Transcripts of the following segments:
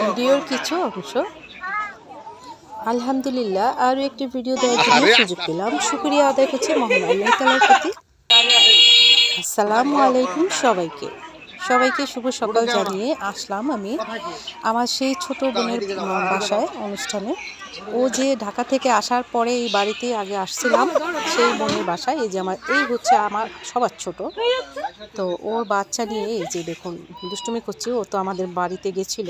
ভিডিওর কিছু অংশ। আলহামদুলিল্লাহ আরও একটি ভিডিও দেওয়ার জন্য সুযোগ পেলাম। শুক্রিয়া আদায় করছে মহান আল্লাহ তালার প্রতি। আসসালামু আলাইকুম সবাইকে। সবাইকে শুভ সকাল জানিয়ে আসলাম আমি আমার সেই ছোট বোনের বাসায় অনুষ্ঠানে। ও যে ঢাকা থেকে আসার পরে এই বাড়িতে আগে আসছিলাম সেই বোনের বাসায়। এই যে আমার এই হচ্ছে আমার সবার ছোট। তো ওর বাচ্চা নিয়ে এই যে দেখুন দুষ্টুমি করছি। ও তো আমাদের বাড়িতে গেছিল।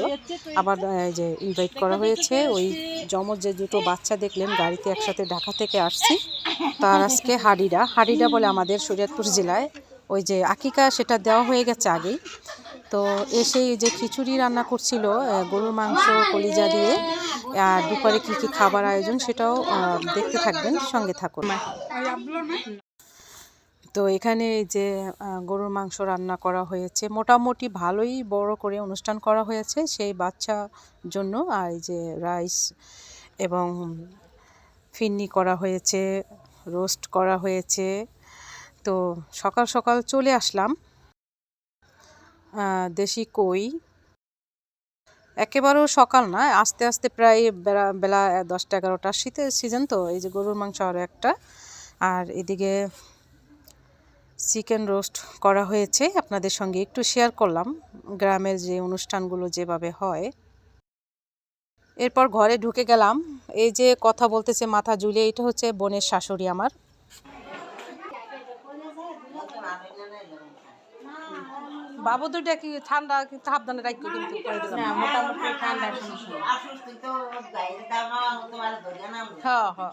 আবার এই যে ইনভাইট করা হয়েছে। ওই জমজ যে দুটো বাচ্চা দেখলেন গাড়িতে একসাথে ঢাকা থেকে আসছি তার আজকে হাডিডা। হাডিডা বলে আমাদের শরীয়তপুর জেলায় ওই যে আকিকা, সেটা দেওয়া হয়ে গেছে আগেই। তো এসে এই যে খিচুড়ি রান্না করছিল গরুর মাংস, কলিজা দিয়ে, আর দুপুরে কী কী খাবার আয়োজন সেটাও দেখতে থাকবেন, সঙ্গে থাকুন। তো এখানে যে গরুর মাংস রান্না করা হয়েছে। মোটামুটি ভালোই বড় করে অনুষ্ঠান করা হয়েছে সেই বাচ্চা জন্য। আর যে রাইস এবং ফিন্নি করা হয়েছে, রোস্ট করা হয়েছে। তো সকাল সকাল চলে আসলাম। দেশি কই। একেবারেও সকাল না, আস্তে আস্তে প্রায় বেলা বেলা দশটা এগারোটা শীতের সিজন তো, এই যে গরুর মাংস আরও একটা। আর এদিকে চিকেন রোস্ট করা হয়েছে, আপনাদের সঙ্গে একটু শেয়ার করলাম, গ্রামের যে অনুষ্ঠানগুলো যেভাবে হয়। এরপর ঘরে ঢুকে গেলাম, এই যে কথা বলতেছে মাথা ঝুলিয়ে, এটা হচ্ছে বোনের শাশুড়ি আমার। বাবু দুইটা কি ঠান্ডা কিন্তু সাবধানে রাখো কিন্তু করে দিলাম মোটামুটি হ্যাঁ হ্যাঁ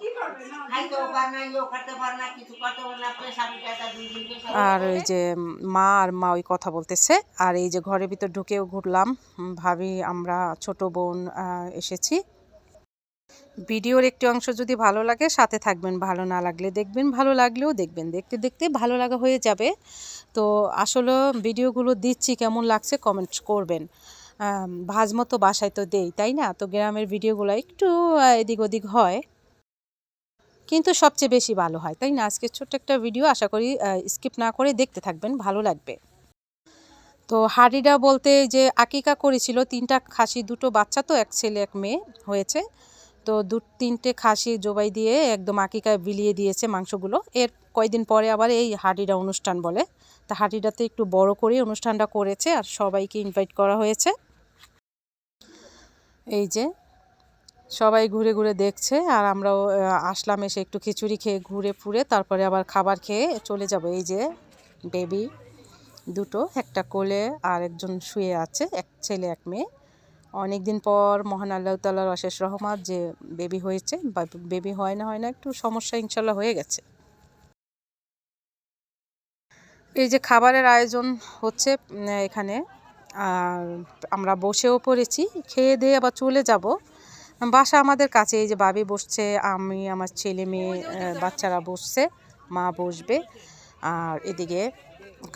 আর ওই যে মা আর মা ওই কথা বলতেছে আর এই যে ঘরের ভিতর ঢুকেও ঘুরলাম ভাবি আমরা ছোট বোন এসেছি ভিডিওর একটি অংশ যদি ভালো লাগে, সাথে থাকবেন। ভালো না লাগলে দেখবেন, ভালো লাগলেও দেখবেন। দেখতে দেখতে ভালো লাগা হয়ে যাবে। তো আসলে ভিডিওগুলো দিচ্ছি, কেমন লাগছে কমেন্ট করবেন। ভাজ মতো বাসায় তো দেই, তাই না? তো গ্রামের ভিডিওগুলো একটু এদিক ওদিক হয়। কিন্তু সবচেয়ে বেশি ভালো হয়, তাই না? আজকে ছোট্ট একটা ভিডিও, আশা করি স্কিপ না করে দেখতে থাকবেন, ভালো লাগবে। তো হাডিডা বলতে যে আকিকা করেছিল, তিনটা খাসি, দুটো বাচ্চা তো, এক ছেলে, এক মেয়ে হয়েছে। তো দু, তিনটে খাসি জবাই দিয়ে একদম আকিকায় বিলিয়ে দিয়েছে মাংসগুলো। এর কয়দিন পরে আবার এই হাডিডা অনুষ্ঠান বলে। তা হাডিডাতে একটু বড় করে অনুষ্ঠানটা করেছে আর সবাইকে ইনভাইট করা হয়েছে। এই যে সবাই ঘুরে ঘুরে দেখছে আর আমরাও আসলাম এসে একটু খিচুড়ি খেয়ে ঘুরে ফুরে তারপরে আবার খাবার খেয়ে চলে যাব। এই যে বেবি দুটো, একটা কোলে আর একজন শুয়ে আছে, এক ছেলে, এক মেয়ে। অনেক দিন পর মহান আল্লাহ তাল্লাহর অশেষ রহমত যে বেবি হয়েছে বেবি হয় না হয় না, একটু সমস্যা ইনশাল্লাহ হয়ে গেছে। এই যে খাবারের আয়োজন হচ্ছে এখানে, আর আমরা বসেও পড়েছি, খেয়ে দিয়ে আবার চলে যাব। বাসা আমাদের কাছে, এই যে বাবি বসছে, আমি, আমার ছেলে মেয়ে বাচ্চারা বসছে, মা বসবে, আর এদিকে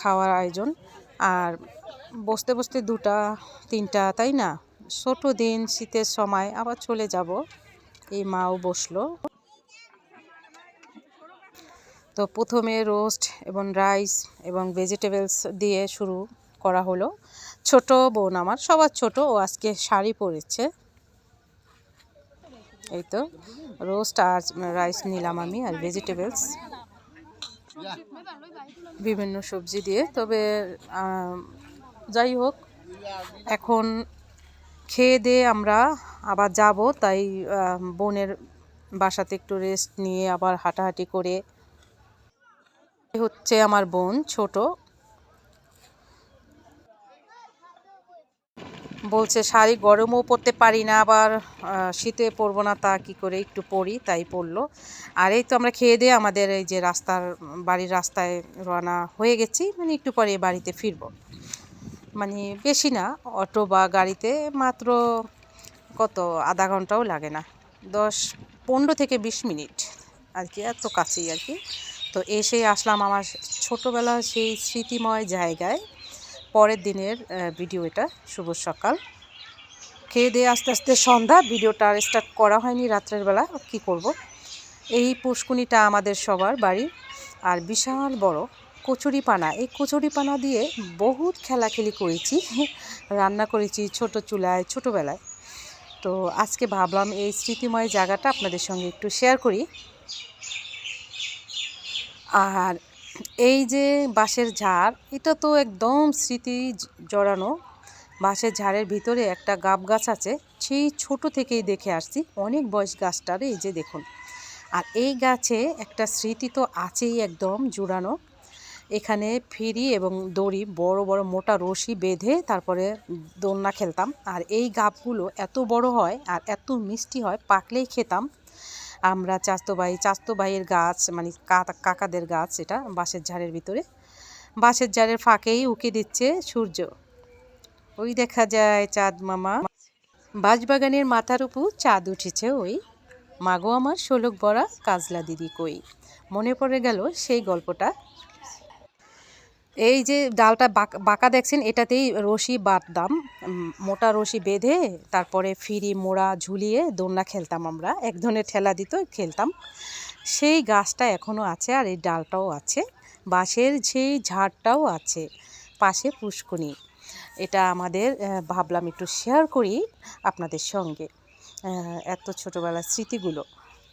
খাওয়ার আয়োজন, আর বসতে বসতে দুটা, তিনটা, তাই না? ছোট দিন, শীতের সময় আবার চলে যাব। এই মাও বসল। তো প্রথমে রোস্ট এবং রাইস এবং ভেজিটেবলস দিয়ে শুরু করা হলো। ছোট বোন আমার, সবার ছোট, ও আজকে শাড়ি পরেছে। এই তো, রোস্ট আর রাইস নিলাম আমি আর ভেজিটেবলস। বিভিন্ন সবজি দিয়ে, তবে যাই হোক, এখন খেয়ে দিয়ে আমরা আবার যাব, তাই বোনের বাসাতে একটু রেস্ট নিয়ে আবার হাঁটাহাঁটি করে হচ্ছে আমার বোন ছোট। বলছে, শাড়ি গরমও পরতে পারি না, আবার শীতে পরবো না, তা কি করে একটু পরি? তাই পরলো। আর এই তো আমরা খেয়ে দিয়ে আমাদের এই যে রাস্তার, বাড়ির রাস্তায় রওনা হয়ে গেছি মানে একটু পরে বাড়িতে ফিরবো। মানে বেশি না, অটো বা গাড়িতে মাত্র কত, আধা ঘন্টাও লাগে না। দশ, পনেরো থেকে বিশ মিনিট আর কি, এত কাছেই আর কি। তো এসে আসলাম আমার ছোটোবেলার সেই স্মৃতিময় জায়গায়। পরের দিনের ভিডিও এটা, শুভ সকাল। খেয়ে দিয়ে আস্তে আস্তে সন্ধ্যা ভিডিওটা আর স্টার্ট করা হয়নি রাত্রের বেলা, কি করব। এই পুষ্কুনিটা আমাদের সবার বাড়ি আর বিশাল বড় কচুরি পানা এই কচুরি পানা দিয়ে বহুত খেলাখেলি করেছি, রান্না করেছি ছোট চুলায়, ছোটোবেলায়। তো আজকে ভাবলাম এই স্মৃতিময় জায়গাটা আপনাদের সঙ্গে একটু শেয়ার করি। আর এই যে বাঁশের ঝাড়, এটা তো একদম স্মৃতি জড়ানো। বাঁশের ঝাড়ের ভিতরে একটা গাব গাছ আছে, সেই ছোট থেকেই দেখে আসছি। অনেক বয়স গাছটার, এই যে দেখুন। আর এই গাছে একটা স্মৃতি তো আছেই একদম জুড়ানো। এখানে ফিরি এবং দড়ি, বড় বড়, মোটা রশি বেঁধে তারপরে দোলনা খেলতাম। আর এই গাবগুলো এত বড় হয় আর এত মিষ্টি হয়, পাকলেই খেতাম। আমরা চাস্তো ভাই, চাস্তো ভাইয়ের গাছ মানে কাকাদের গাছ এটা বাঁশের ঝাড়ের ভিতরে। বাঁশের ঝাড়ের ফাঁকেই উকি দিচ্ছে সূর্য। ওই দেখা যায় চাঁদ মামা। বাঁশবাগানের মাথার উপর চাঁদ উঠেছে ওই। মাগো আমার শোলক বড়া, কাজলা দিদি কই। মনে পড়ে গেল সেই গল্পটা। এই যে ডালটা বাঁক- দেখছেন, এটাতেই রশি বাঁধতাম মোটা রশি বেঁধে তারপরে ফিরি মোড়া ঝুলিয়ে দোলনা খেলতাম আমরা, এক ধরনের ঠেলা দিত, খেলতাম। সেই গাছটা এখনও আছে আর এই ডালটাও আছে, বাঁশের সেই ঝাড়টাও আছে, পাশে পুষ্কুনি। এটা আমাদের ভাবলাম একটু শেয়ার করি আপনাদের সঙ্গে এত ছোটোবেলার স্মৃতিগুলো।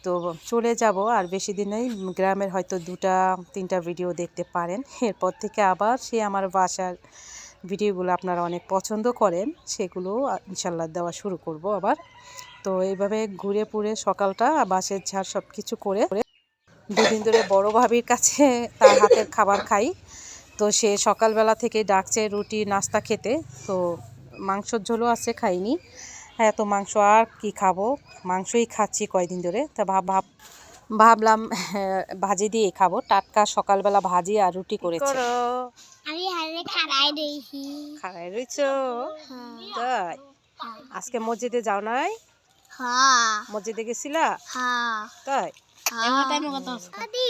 তো চলে যাব আর বেশি দিনেই গ্রামের হয়তো দুটা, তিনটা ভিডিও দেখতে পারেন। এরপর থেকে আবার সে আমার বাসার ভিডিওগুলো আপনারা অনেক পছন্দ করেন, সেগুলো ইনশাল্লাহ দেওয়া শুরু করব আবার। তো এইভাবে ঘুরে পুরে সকালটা, বাসের ঝাড় সব কিছু করে দুদিন ধরে বড় ভাবির কাছে তার হাতের খাবার খাই। তো সে সকালবেলা থেকে ডাকছে রুটি, নাস্তা খেতে। তো মাংসর ঝোলও আছে, খাইনি। হ্যাঁ তো মাংস আর কি খাব? মাংসই খাচ্ছি কয়দিন ধরে। তা ভাব ভাব ভাবলাম হ্যাঁ, ভাজি দিয়ে খাব। টাটকা সকালবেলা ভাজি আর রুটি করেছে। আমি হারে খাড়াই রয়েছি খাড়াই রইছো? তাই? আজকে মসজিদে যাও নাই? হ্যাঁ। মসজিদে গেছিলা? হ্যাঁ। তাই? আদি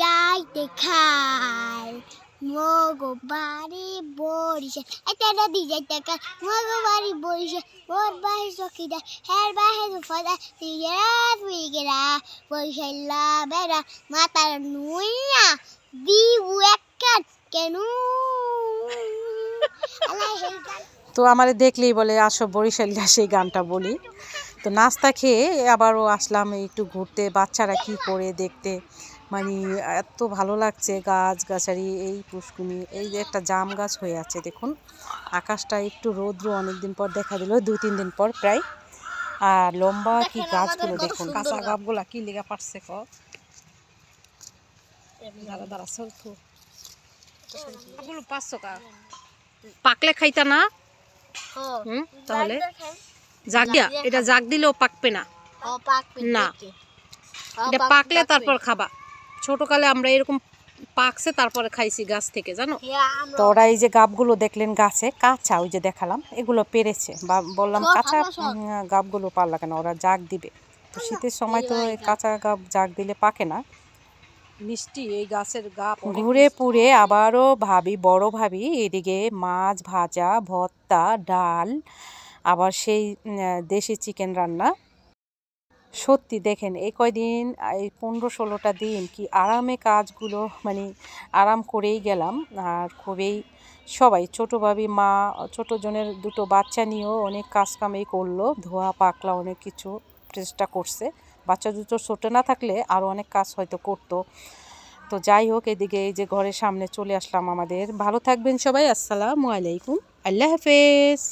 যাইতে খাই মগো বাড়ি বরিশে এটা নদী যাইতে খাই মগো বাড়ি বরিশে মোর বাহি চকিদা হের বাহি দুফাদা তিগেরা তুইগেরা বরিশাল্লা বেড়া, মাতার নুইয়া দিবু একখান, কেন? তো আমারে দেখলেই বলে, আসো বরিশালিয়া সেই গানটা বলি। তো নাস্তা খেয়ে আবারও আসলাম একটু ঘুরতে বাচ্চারা কি করে দেখতে। মানে এত ভালো লাগছে গাছ গাছারি এই পুষ্কুনি এই যে একটা জাম গাছ হয়ে আছে দেখুন। আকাশটা একটু রৌদ্র অনেকদিন পর দেখা দিল দুই তিন দিন পর প্রায়। আর লম্বা কি গাছগুলো দেখুন কাঁচা গাছগুলা কি লেগা পারছে কা। পাকলে খাইতা না? হুম তাহলে? জাগ দিয়া এটা জাগ দিলেও পাকবে না। না। এটা পাকলে তারপর খাবা। ছোটকালে আমরা এরকম পাকছে তারপরে খাইছি গাছ থেকে জানো? তো ওরা এই যে গাবগুলো দেখলেন গাছে কাঁচা ওই যে দেখালাম এগুলো পেরেছে। বা বললাম কাঁচা গাবগুলো পারলা কেন? ওরা জাগ দিবে। তো শীতের সময় তো কাঁচা গাব জাগ দিলে পাকে না। মিষ্টি এই গাছের গাব ঘুরে পুরে আবারও ভাবি বড় ভাবি এদিকে মাছ ভাজা ভর্তা ডাল আবার সেই দেশি চিকেন রান্না। সত্যি দেখেন, এই কয়দিন, এই পনেরো ষোলোটা দিন কি আরামে কাজগুলো মানে আরাম করেই গেলাম। আর খুবই সবাই, ছোটো ভাবি, মা, ছোটো জনের দুটো বাচ্চা নিয়েও অনেক কাজ কামেই করল। ধোয়া, পাকলা অনেক কিছু চেষ্টা করছে। বাচ্চা দুটো ছোটো না থাকলে আরও অনেক কাজ হয়তো করতো। তো যাই হোক, এদিকে এই যে ঘরের সামনে চলে আসলাম আমাদের। ভালো থাকবেন সবাই, আসসালামু আলাইকুম। আল্লাহ হাফেজ।